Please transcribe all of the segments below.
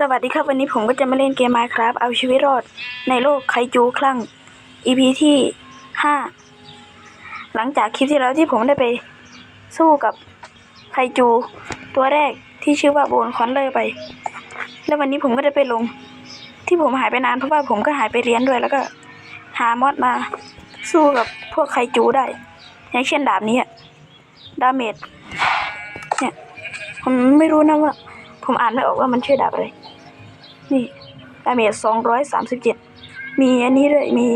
สวัสดีครับวันนี้ผมก็จะมาเล่นเกม Minecraft เอาชีวิตรอดในโลกไคจูคลั่ง EP ที่ห้าหลังจากคลิปที่แล้วที่ผมได้ไปสู้กับไคจู ตัวแรกที่ชื่อว่าโบนคอนเลอร์ไป แล้ววันนี้ผมก็ได้ไปลง ที่ผมหายไปนานเพราะว่าผมก็หายไปเรียนด้วยแล้วก็ หามอดมาสู้กับพวกไคจูได้ อย่างเช่นดาบนี้อะดาเมจเนี่ยผมไม่รู้นะว่า ผมอ่านไม่ออกว่ามันชื่อดาบอะไร นี่ดาเมจสองร้อยสามสิบเจ็ดมีอันนี้ด้วยมี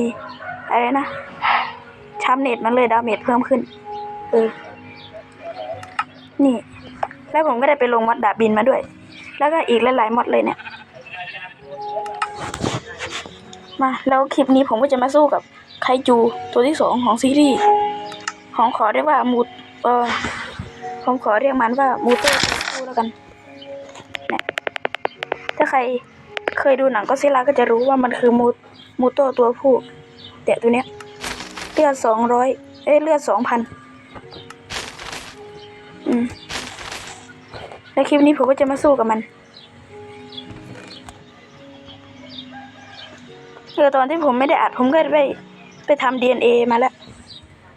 อะไรนะชามเน็ตมันเลยดาเมจเพิ่มขึ้น เออ นี่ แล้วผมก็ได้ไปลงมอดดาบบินมาด้วย แล้วก็อีกหลายๆมอดเลยเนี่ย มา แล้วคลิปนี้ผมก็จะมาสู้กับไคจูตัวที่สองของซีรีส์ของขอเรียกว่ามูเออผมขอเรียกมันว่ามูเตอร์แล้วกันถ้าใคร เคยดูหนังก็ซิล่าก็จะรู้ว่ามันคือมูมูโตตัวผู้ แต่ตัวเนี้ยเลือดสองร้อยเอ้ยเลือดสองพันอืมในคลิปนี้ผมก็จะมาสู้กับมันเออตอนที่ผมไม่ได้อัดผมก็ไปไปทำ DNA มาแล้ว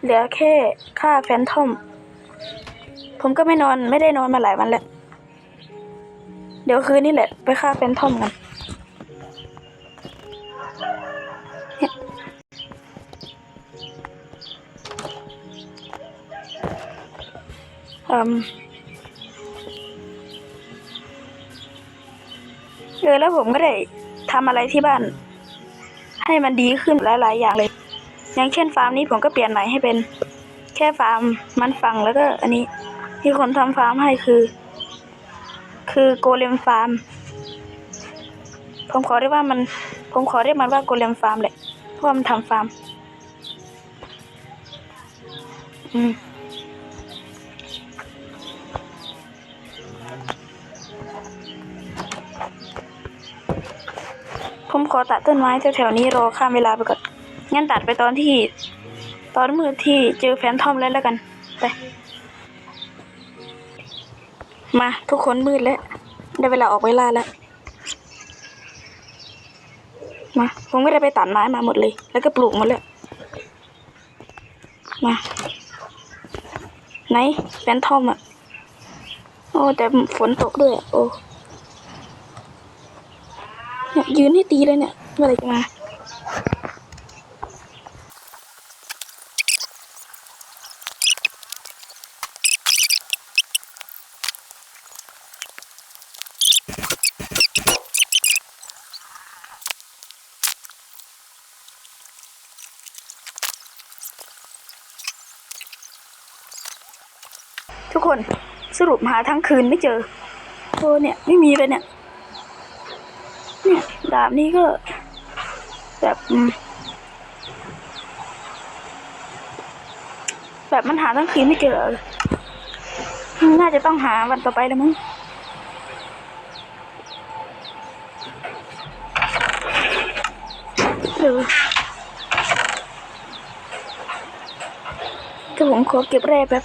เหลือแค่ค่าแฟนทอม ผมก็ไม่นอนไม่ได้นอนมาหลายวันแล้ว เดี๋ยวคืนนี้แหละ ไปฆ่าแฟนทอมกัน เออแล้วผมก็ได้ทำอะไรที่บ้าน ให้มันดีขึ้นหลาย ๆ อย่างเลย อย่างเช่นฟาร์มนี้ผมก็เปลี่ยนใหม่ให้เป็น แค่ฟาร์มมันฟังแล้วก็อันนี้ที่คนทำฟาร์มให้คือ คือโกเลมฟาร์ม ผมขอเรียกว่ามัน ผมขอเรียกมันว่าโกเลมฟาร์มแหละเพราะมันทำฟาร์ม อืม ขอตัดต้นไม้แถวๆนี้รอข้ามเวลาไปก่อน งั้นตัดไปตอนที่ ตอนมืดที่เจอแฟนทอมแล้วแล้วกัน ไป มาทุกคนมืดแล้ว ได้เวลาออกไปล่าแล้ว มาผมก็ได้ไปตัดไม้มาหมดเลย แล้วก็ปลูกหมดแล้ว มา ไหนแฟนทอมอะ โอ้แต่ฝนตกด้วยอะโอ้ ยืนให้ตีเลยเนี่ยเมื่อไหรจะมาทุกคนสรุปหาทั้งคืนไม่เจอโอ้เนี่ย ไม่มีเลยเนี่ย ดาบนี้ก็แบบแบบมันหาทั้งคืนไม่เจอ น่าจะต้องหาวันต่อไปแล้วมั้งเออแต่ผมขอเก็บแร่แป๊บ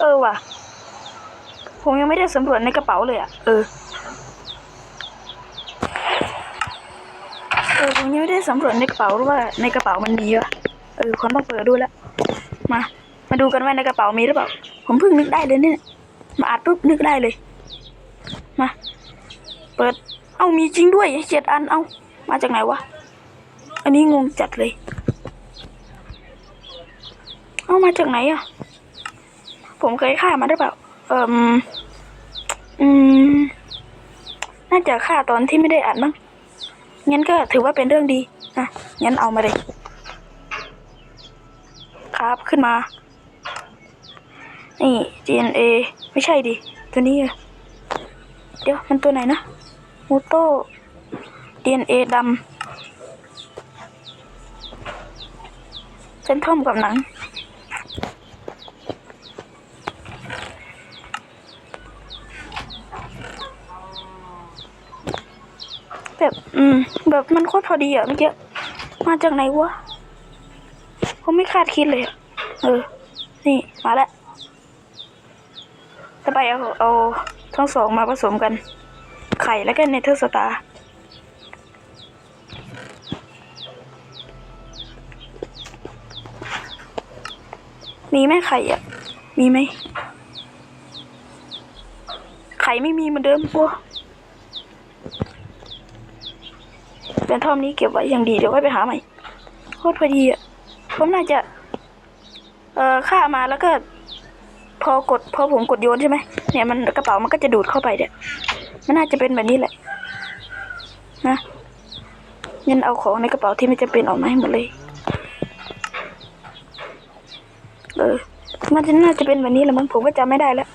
เออว่ะ ผมยังไม่ได้ สำรวจในกระเป๋าเลยอะ เออ เออผมยังไม่ได้สำรวจในกระเป๋าหรือว่าในกระเป๋ามันมีวะเออคนต้องเปิดดูแล้ว มา มาดูกันว่าในกระเป๋ามีหรือเปล่า ผมเพิ่งนึกได้เลยเนี่ย มาอัดปุ๊บนึกได้เลย มา เปิด เอามีจริงด้วยเจ็ดอัน เอามาจากไหนวะ อันนี้งงจัดเลย เอามาจากไหนอะผมเคยฆ่ามันหรือเปล่า เอ่ม อืม น่าจะฆ่าตอนที่ไม่ได้อัดมั้ง งั้นก็ถือว่าเป็นเรื่องดีนะงั้นเอามาเลย ครับขึ้นมา นี่ DNA ไม่ใช่ดิ ตัวนี้ เดี๋ยวมันตัวไหนนะมูโต้ DNA ดำเซนท่อมกับหนัง แบบมันโคตรพอดีอะเมื่อกี้มาจากไหนวะผมไม่คาดคิดเลยอะเออ นี่มาแล้วต่อไปเอาเอาทั้งสองมาผสมกัน ไข่แล้วก็เนเธอร์สตาร์มีไหมไข่อะมีไหมไข่ไม่มีเหมือนเดิมปัวเป็ นท่อมนี้เก็บไว้อย่างดีเดี๋ยวไว้ไปหาใหม่โคตรพอดีอะผมน่าจะ เอ่อฆ่ามาแล้วก็ พอกดพอผมกดโยนใช่ไหมเนี่ยมันกระเป๋ามันก็จะดูดเข้าไปเนี่ยมันน่าจะเป็นแบบนี้แหละ นะงั้นเอาของในกระเป๋าที่ไม่จำเป็นออกมาให้หมดเลยเออมันจะน่าจะเป็นแบบนี้แหละมั้งผมก็จำไม่ได้แล้ว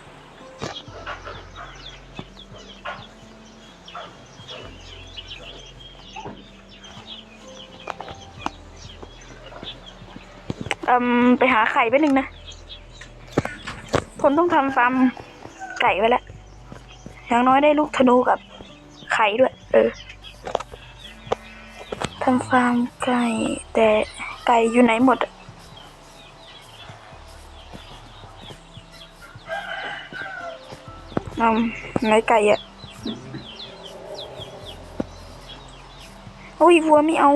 อืมไปหาไข่ไปหนึ่งนะผมต้องทำฟาร์มไก่ไว้แล้ว อย่างน้อยได้ลูกธนูกับไข่ด้วย เออทำฟาร์มไก่ แต่ไก่อยู่ไหนหมดอะอืมไหนไก่อะโอ้ยวัวไม่เอา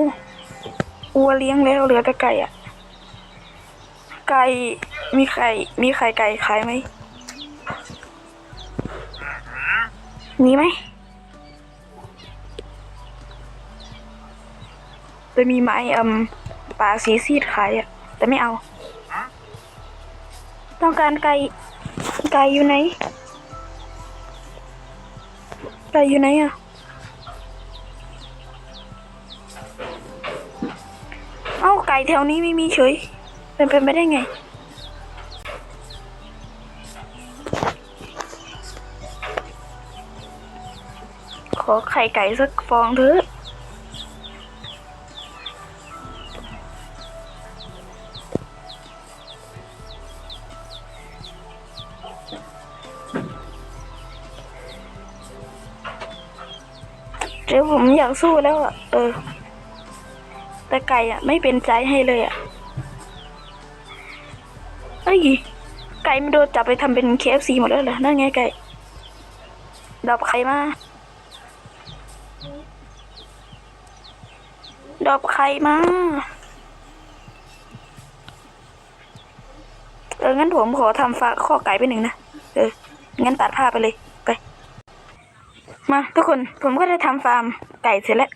วัวเลี้ยงแล้วเหลือแต่ไก่อะ ไก่ มีไข่ มีไข่ไก่ขายไหม มีไหม จะมีไม้อืมปลาสีซีดขายอะแต่ไม่เอา ต้องการไก่ ไก่อยู่ไหน ไก่อยู่ไหนอะเอ้าไก่แถวนี้ไม่มีเฉย เป็นไปไม่ได้ไง ขอไข่ไก่สักฟองเถอะเดี๋ยวผมอยากสู้แล้วอะ เออ แต่ไก่อะ ไม่เป็นใจให้เลยอะ อ้ยไก่มันโดนจับไปทำเป็น KFC หมดแล้วเหรอ นั่นไงไก่ดอบไข่มาดอบไข่มา เออ งั้นผมขอทำฝาข้อไก่ไปหนึ่งนะ เออ งั้นตัดผ้าไปเลย ไป มาทุกคน ผมก็ได้ทำฟาร์มไก่เสร็จแล้ว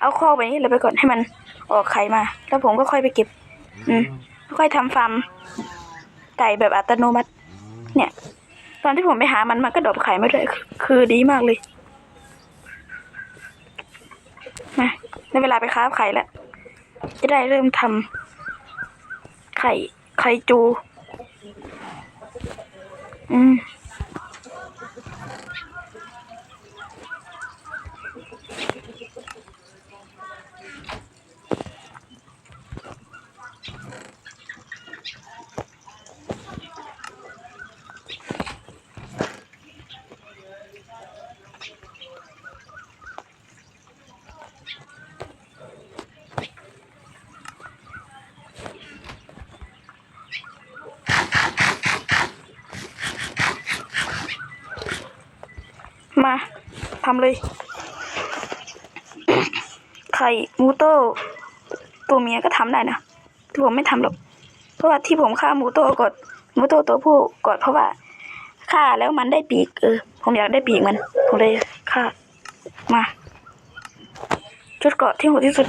เอาข้อไปนี้เลยไปก่อนให้มันออกไข่มา แล้วผมก็ค่อยไปเก็บ อืม ค่อยทำฟาร์ม ไก่แบบอัตโนมัติ เนี่ย ตอนที่ผมไปหามันมันก็ดรอปไข่มาด้วยคือดีมากเลยมาได้เวลาไปค้าไข่แล้ว จะได้เริ่มทำไข่ไข่จู อืม มา ทำเลย ไข่มูโต้ตัวเมียก็ทำได้นะผมไม่ทำหรอก เพราะว่าที่ผมฆ่ามูโต้กดมูโต้ตัวผู้กดเพราะว่าฆ่าแล้วมันได้ปีกเออ ผมอยากได้ปีกมัน ผมเลยฆ่า มา ชุดเกราะที่โหดที่สุด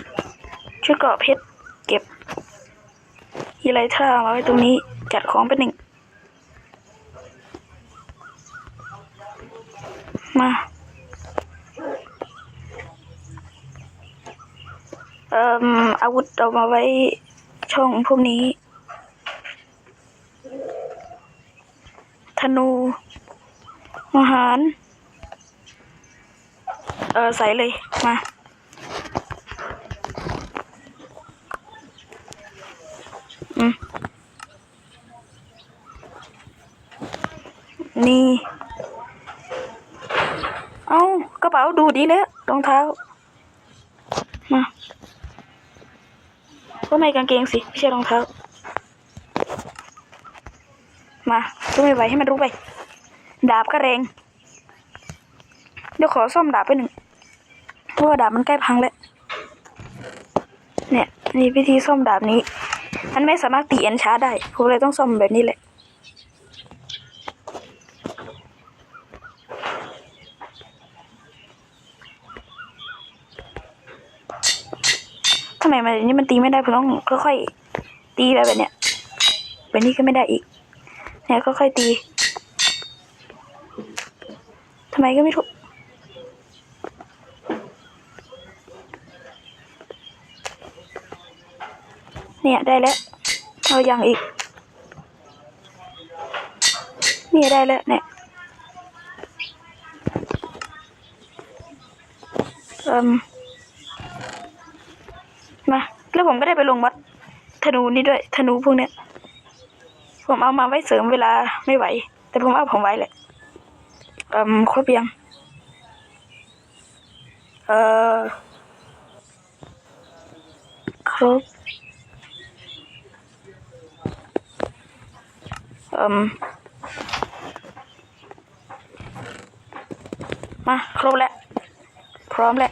ชุดเกราะเพชรเก็บฮีไลท่ามาไว้ตรงนี้จัดของเป็นหนึ่ง มา เอ่ออาวุธเอามาไว้ช่องพวกนี้ ธนูอาหารเออใส่เลย มาอืมนี่ เอากระเป๋าดูดีแล้วรองเท้า ก็ไม่กางเกงสิไม่ใช่รองเท้า มาก็ไม่ไหวให้มันรู้ไป ดาบก็แรง เดี๋ยวขอซ่อมดาบไปหนึ่ง เพราะว่าดาบมันใกล้พังแล้ว เนี่ยนี่วิธีซ่อมดาบนี้ มันไม่สามารถตีเอ็นช้าได้ผมเลยต้องซ่อมแบบนี้แหละ ทำไมมันนนี้มันตีไม่ได้ผมต้องค่อยๆตีไปแบบเนี้ยแบบนี้ก็ไม่ได้อีก เนี่ยค่อยๆตีทำไมก็ไม่รู้เนี่ยได้แล้วเอาอย่างอีกเนี่ยได้แล้วเนี่ยเอ่ม มาแล้ว ผมก็ได้ไปลงวัดธนูนี่ด้วย ธนูพวกเนี้ย ผมเอามาไว้เสริมเวลาไม่ไหว แต่ผมเอาผมไว้แหละเอ่มครบยัง เอ่อ ครบเอ่มมา ครบแล้ว พร้อมแล้ว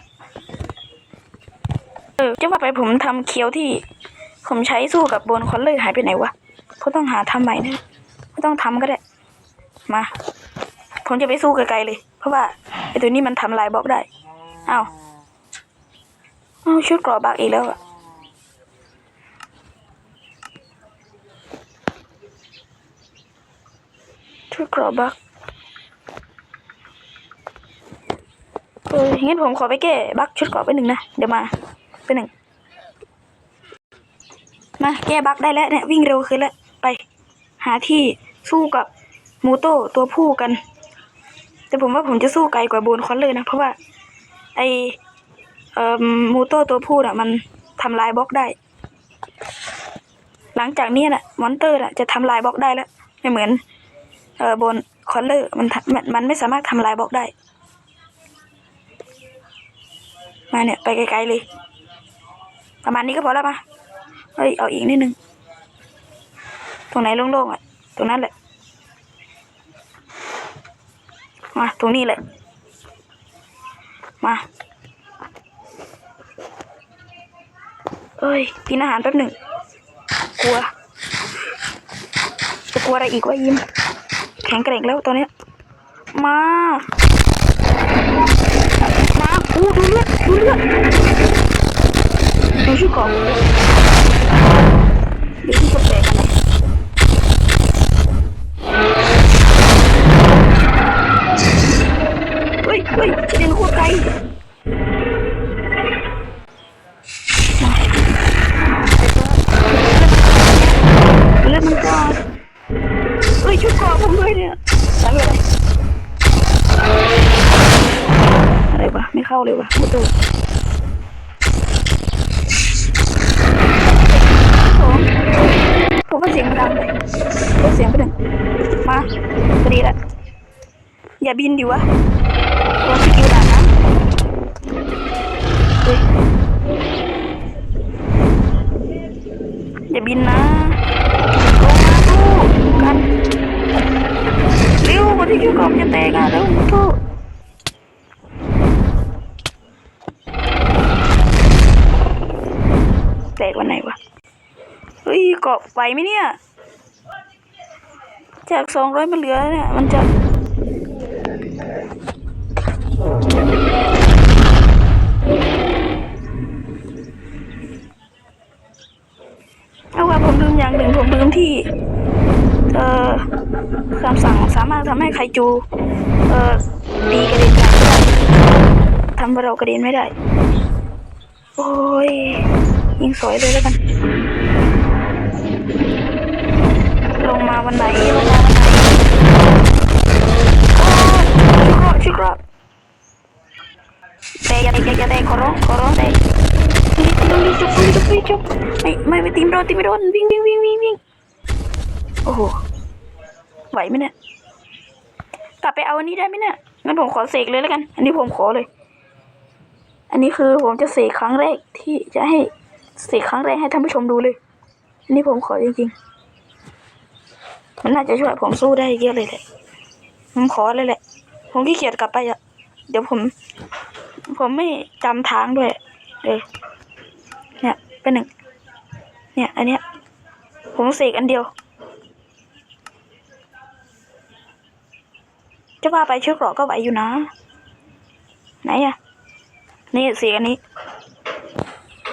ออจะว่าไปผมทำเคี้ยวที่ ผมใช้สู้กับบนคอนเลอร์หายไปไหนวะก็ต้องหาทำใหม่นะไม่ต้องทำก็ได้ มา ผมจะไปสู้ไกลๆเลย เพราะว่าไอตัวนี้มันทำลายบล็อกได้อ้าวอ้าวชุดเกรอบักอีกแล้วอะชุดเกรอบักเอองั้นผมขอไปแก้บักชุดเกรอบไปหนึ่งนะ เดี๋ยวมา ไปหนึ่งมาแก้บักได้แล้วเนี่ยวิ่งเร็วขึ้นแล้วไป หาที่สู้กับมูโต้ตัวผู้กัน แต่ผมว่าผมจะสู้ไกลกว่าโบนคอนเลยนะ เพราะว่า ไอเอ่อมูโต้ตัวผู้น่ะ มันทำลายบล็อกได้ หลังจากนี้น่ะมอนเตอร์น่ะจะทำลายบล็อกได้แล้วไม่เหมือน เอ่อบนคอนเลอร์มันมันมันไม่สามารถทำลายบล็อกได้ มาเนี่ย ไปไกลๆเลย ประมาณนี้ก็พอแล้วมาเฮ้ยเอาอีกนิดนึง ตรงไหนโล่งๆอะ ตรงนั้นแหละ มา ตรงนี้แหละ มาเอ้ย กินอาหารแป๊บหนึ่ง กลัว จะกลัวอะไรอีกวะยิ้ม แข็งแกร่งแล้วตัวเนี้ยมา มาอู้ดูเลือดดูเลือด ดูชื่อก่อนเดี๋ยวที่จะแตกกันนะเฮ้ยเฮ้ยจะเดินโคตรไกลเลือดมันก่อนเฮ้ยชุดกราะผมด้วยเนี่ยทำอะไรอะไรวะไม่เข้าเลยวะมุดตัว อย่าบินดิวะตัวสกิลดังนะเฮ้ยอย่าบินนะลงมาสู้กันเร็วกว่าที่คิวกอบจะแตกอะเร็วสู้แตกวันไหนวะเฮ้ยเกาะไหวไหมเนี่ย จากสองร้อยมันเหลือเนี่ยมันจะ เอาว่า ผมลืมอย่างหนึ่งผมลืมที่ เอ่อคำสั่งสามารถทำให้ไคจู เอ่อตีกระเด็นจากได้ทำเรากระเด็นไม่ได้ โอ้ย ยิงสอยเลยแล้วกัน ลงมาวันไหนลงมาวันไหนโอ้ยชุกรอบชุกรอบแต่อย่าแต่อย่าแต่ขอร้องขอร้องแต่ นี่นี่จุกปีจุกปีพี่จบไม่ไม่ไม่ตีมโดนตีไม่โดนวิ่งวิ่งวิ่งวิ่งวิ่งโอ้โหไหวไหมเนี่ยกลับไปเอาอันนี้ได้ไหมเนี่ยงั้นผมขอเสกเลยแล้วกัน อันนี้ผมขอเลย อันนี้คือผมจะเสกครั้งแรกที่จะให้เสกครั้งแรกให้ท่านผู้ชมดูเลย อันนี้ผมขอจริงๆ มันน่าจะช่วยผมสู้ได้เยอะเลยแหละผมขอเลยแหละ ผมขี้เกียจกลับไปอะเดี๋ยวผม ผมไม่จำทางด้วย เออ เป็นหนึ่ง เนี่ย อันเนี้ย ผมเสกอันเดียว จะว่าไปชื่อกราะก็ไหวอยู่นะ ไหนอะนี่เสียอันนี้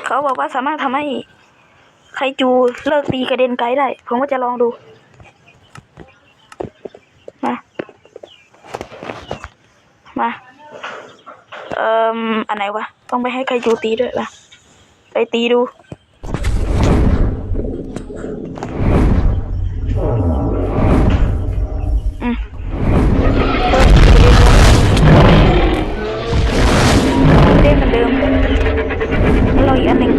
เขาบอกว่าสามารถทำให้ไคจูเลิกตีกระเด็นไกลได้ ผมก็จะลองดู มา มา เอ่อ อันไหนวะ ต้องไปให้ไคจูตีด้วยล่ะ ไปตีดู อืมเล่นเหมือนเดิมแล้วเราอีกอันหนึ่ง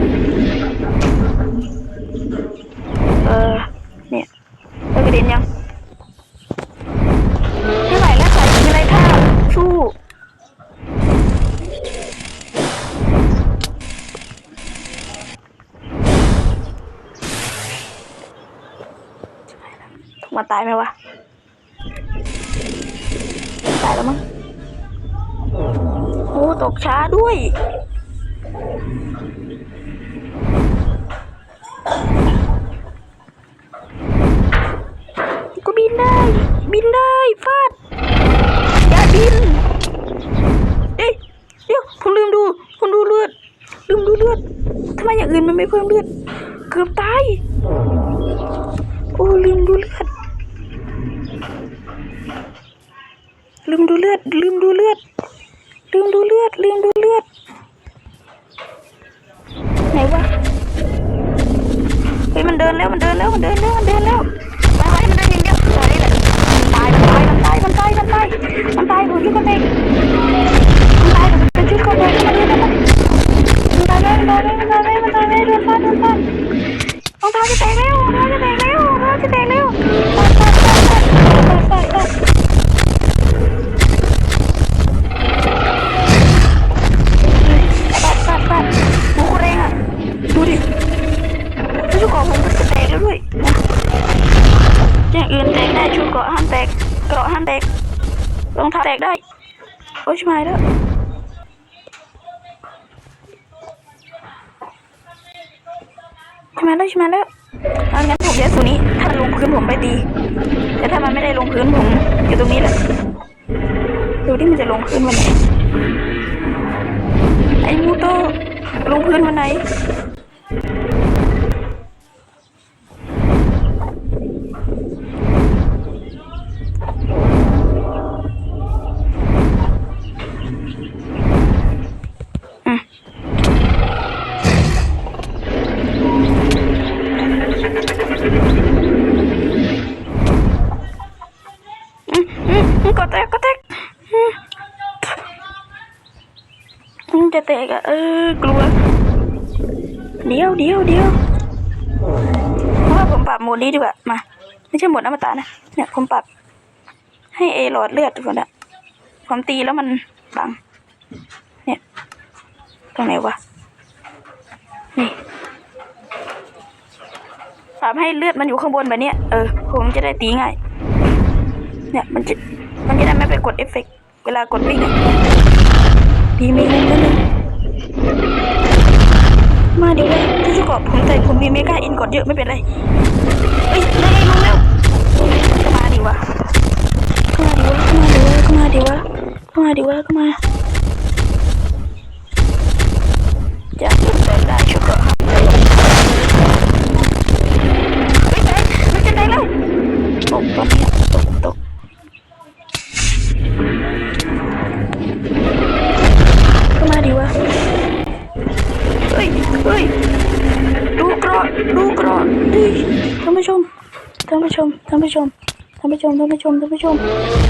าตายไหมวะ ตายแล้วมั้ง โอ้ตกช้าด้วย ก็บินได้ บินได้ฟาด อย่าบิน เอ้ยเดี๋ยวผมลืมดู ผมดูเลือด ลืมดูเลือดทำไมอย่างอื่นมันไม่เพิ่มเลือด เกือบตาย บหายแล้วชิบหายแล้วชิบหายแล้วเอางั้นผมย้ายสูนี้ ถ้ามันลงพื้นผมไปตีแต่ถ้ามันไม่ได้ลงพื้นผมอยู่ตรงนี้แหละดูที่มันจะลงพื้นวันไหนไอ้มูโตลงพื้นวันไหน แตกอะเออกลัว เดี๋ยวเดี๋ยวเดี๋ยวเพราะว่าผมปรับโหมดนี้ดีกว่า มา ไม่ใช่โหมดอมตะนะ เนี่ยผมปรับ ให้เอหลอดเลือดทุกคนอะผมตีแล้วมันบัง เนี่ย ตรงไหนวะ นี่ปรับให้เลือดมันอยู่ข้างบนแบบเนี้ย เออ ผมจะได้ตีง่าย เนี่ยมันจะมันจะได้ไม่ไปกดเอฟเฟกต์เวลากดวิ่งอะดีเมกาอิน มาเดี๋ยวเลยที่จะกอบผมแต่ผมมีเมกาอินกดเยอะไม่เป็นไรเอ้ยได้ไงมาแล้วก็มาดิวะก็มาดิวะก็มาดิวะก็มาดิวะก็มาจะก็มาจ้าชุดก่อนเฮ้ยแตกมันจะแตกแล้วตกตอนนี้ตกตก ก็มาดิวะ เฮ้ย เฮ้ย ดูกรอดดูกรอดเฮ้ยท่านผู้ชม ท่านผู้ชม ท่านผู้ชม ท่านผู้ ชมท่านผู้ชมท่านผู้ชม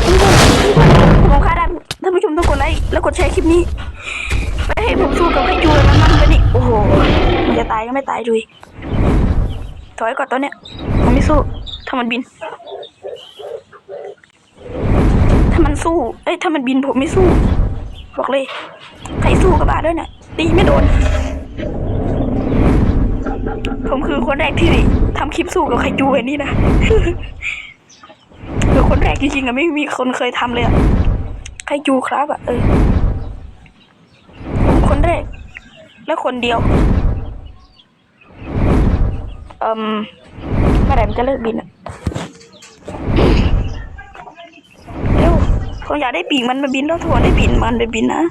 ท่านผู้ชมผมคาดท่านผู้ชมต้องกดไลค์แล้วกดแชร์คลิปนี้ไม่ให้ผมสู้กับไคจูแล้วมันเป็นอีกโอ้โหมันจะตายก็ไม่ตายดุยถอยก่อนตอนเนี้ยมันไม่สู้ถ้ามันบิน ถ้ามันสู้เอ้ยถ้ามันบินผมไม่สู้ บอกเลยใครสู้กับบาด้วยเนี่ยตีไม่โดน ผมคือคนแรกที่ทำคลิปสู้กับไคจูไอ้นี่นะ คนแรกจริงๆอะไม่มีคนเคยทำเลยอะไคจูครับอะเออผมคนแรก และคนเดียวเอ่มเมื่อไหร่มันจะเลิกบินอะเร็วผมอยากได้ปีกมันมาบินแล้วทวนได้บินมันไปบินนะ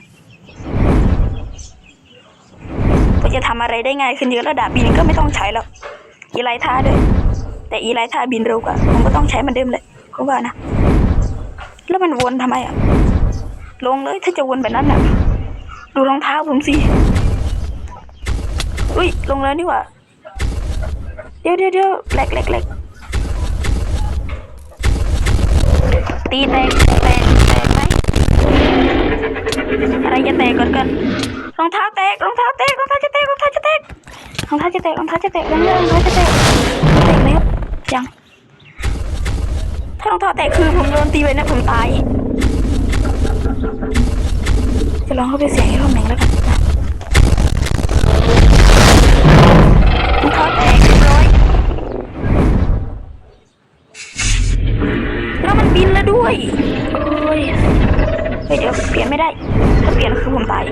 ผมจะทำอะไรได้ง่ายขึ้นเยอะแล้วดาบบินก็ไม่ต้องใช้แล้วอีไลท่าด้วยแต่อีไลท่าบินเร็วกว่าผมก็ต้องใช้มันเดิมเลย ผมว่านะ แล้วมันวนทำไมอะลงเลยถ้าจะวนแบบนั้นอะดูรองเท้าผมสิอุ้ยลงแล้วนี่หว่า เดี๋ยวเดี๋ยวเดี๋ยวแหลกแหลกแหลกตีแตกแตกแตกไหมอะไรจะแตกก่อนกันรองเท้าแตกรองเท้าแตกรองเท้าจะแตกรองเท้าจะแตกรองเท้าจะแตกรองเท้าจะแตกยังยังรองเท้าจะแตกแตกไหมยัง ถ้ารองเท้าแตกคือผมโดนตีไปนะผมตาย จะลองเข้าไปเสียงอีกรอบหนึ่งแล้วกันนะรองเท้าแตกเรียบร้อยแล้วมันบินแล้วด้วย โอ้ยเฮ้ยเดี๋ยวเปลี่ยนไม่ได้ ถ้าเปลี่ยนคือผมตาย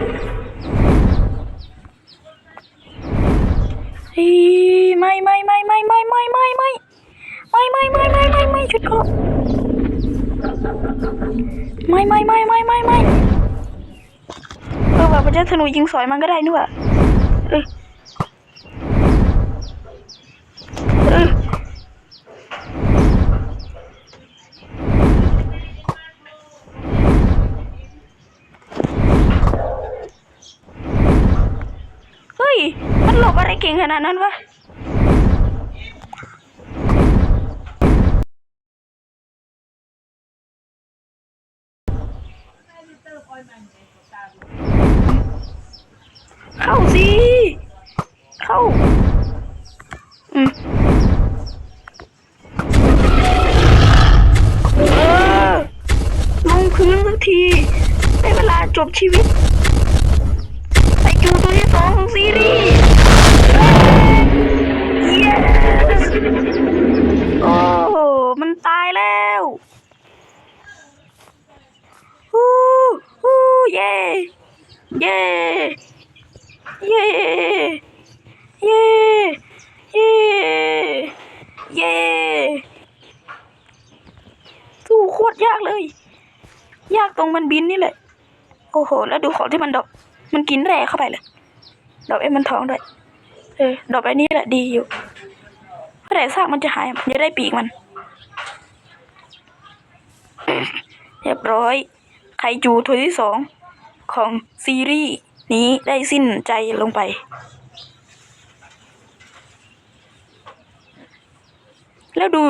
ไม่ไม่ไม่ไม่ไม่ไม่ไม่ไม่ ไม่ไม่ไม่ไม่ไม่ไม่ชุดเกาะไม่ไม่ไม่ไม่ไม่ไม่เออแบบมันจะธนูยิงสอยมันก็ได้นี่ว่าเออเออเฮ้ยมันหลบอะไรเก่งขนาดนั้นวะ บชีวิตไอจูตัวที่สองของซีรีส์ yes โอ้มันตายแล้วฮู้ฮู้เย่เย่เย่เย่เย่เย่สู้โคตรยากเลย ยากตรงมันบินนี่แหละ โอ้โห แล้วดูของที่มันดอก มันกินแร่เข้าไปเลย ดอกเอ็มมันท้องด้วย เออ ดอกไอ้นี้แหละดีอยู่เมื่อไหร่ซากมันจะหายมันจะได้ปีกมัน เรียบร้อย ไคจูตัวที่สองของซีรีส์นี้ได้สิ้นใจลงไป แล้วดู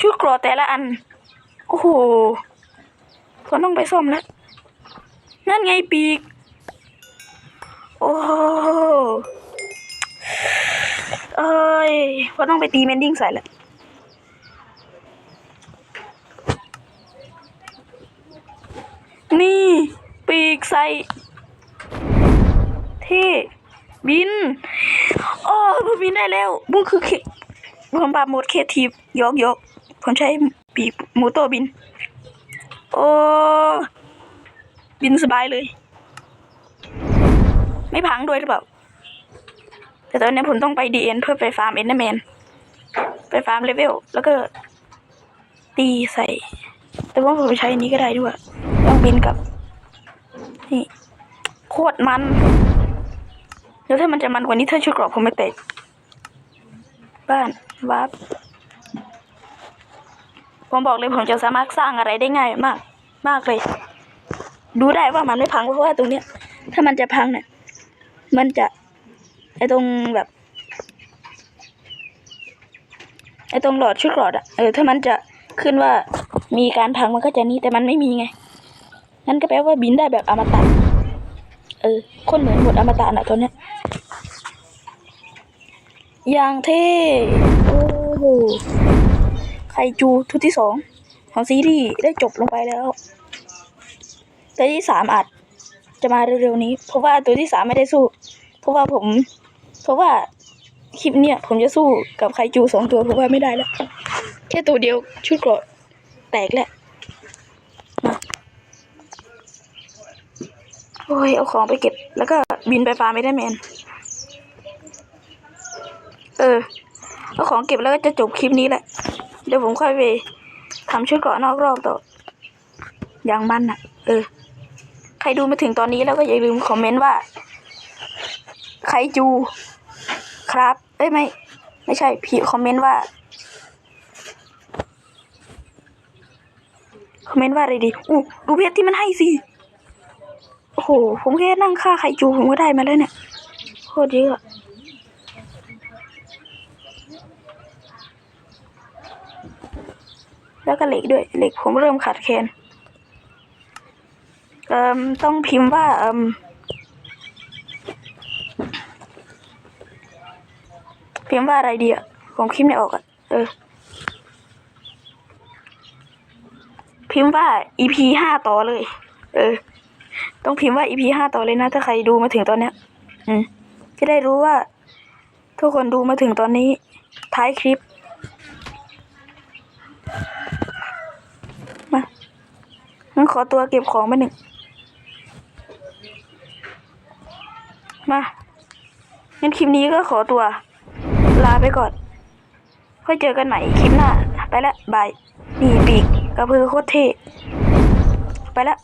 ชุดกรอแต่ละอัน โอ้โหก็ต้องไปซ่อมแล้ว นั่นไงปีก โอ้เอ้ยพอต้องไปตีเมนดิ้งใส่แหละนี่ ปีกใส่เท่บิน โอ้ผมบินได้แล้วบุ้งคือเคผมปราบโหมดเคทีฟยกยกผมใช้ปีกมูโตบิน โอ้ บินสบายเลย ไม่พังด้วยหรือเปล่า แต่ตอนนี้ผมต้องไปดีเอ็นเพื่อไปฟาร์มเอ็นเดอร์แมน ไปฟาร์มเลเวล แล้วก็ ตีใส่ แต่ว่าผมใช้อันนี้ก็ได้ด้วย ต้องบินกับ นี่ โคตรมันแล้วถ้ามันจะมันกว่านี้ถ้าชุดกรอบผมไม่เตะบ้านวาร์ปผมบอกเลยผมจะสามารถสร้างอะไรได้ง่ายมาก มากเลย ดูได้ว่ามันไม่พังเพราะว่าตรงเนี้ย ถ้ามันจะพังเนี่ย มันจะไอตรงแบบ ไอตรงหลอดชุดหลอดอะเออถ้ามันจะขึ้นว่ามีการพังมันก็จะนี่แต่มันไม่มีไงนั่นก็แปลว่าบินได้แบบอมตะเออคนเหมือนหมดอมตะน่ะตอนเนี้ยอย่างเท่โอ้โหไคจูทุกที่สองของซีรีส์ได้จบลงไปแล้ว ตัวที่สามอาจจะมาเร็วๆนี้ เพราะว่าตัวที่สามไม่ได้สู้ เพราะว่าผม เพราะว่าคลิปเนี่ยผมจะสู้กับไคจูสองตัวเพราะว่าไม่ได้แล้ว แค่ตัวเดียวชุดเกราะแตกแหละมาโอ้ยเอาของไปเก็บ แล้วก็บินไปฟาร์มไม่ได้แมน เออ เอาของเก็บแล้วก็จะจบคลิปนี้แหละ เดี๋ยวผมค่อยไปทำชุดเกราะนอกรอบต่ออย่างมันอะ เออ ใครดูมาถึงตอนนี้แล้วก็อย่าลืมคอมเมนต์ว่าใครจู ครับ เอ้ยไม่ ไม่ใช่พี่คอมเมนต์ว่าคอมเมนต์ว่าอะไรดีอู้ดูเพชรที่มันให้สิโอ้โห ผมแค่นั่งฆ่าไคจูผมก็ได้มาแล้วเนี่ยโคตรเยอะอะแล้วก็เหล็กด้วยเหล็กผมเริ่มขาดแคลน เอ่มต้องพิมพ์ว่าเอ่มพิมพ์ว่าอะไรดีอะผมพิมพ์ไม่ออกอะเออ พิมพ์ว่า EP ห้าต่อเลย เออ ต้องพิมพ์ว่า EP ห้าต่อเลยนะ ถ้าใครดูมาถึงตอนเนี้ย อืมจะได้รู้ว่า ทุกคนดูมาถึงตอนนี้ ท้ายคลิป มางั้นขอตัวเก็บของไปหนึ่ง มางั้นคลิปนี้ก็ขอตัว ลาไปก่อน ค่อยเจอกันใหม่คลิปหน้า ไปละบาย นี่ปีกกระพือโคตรเท่ไปละ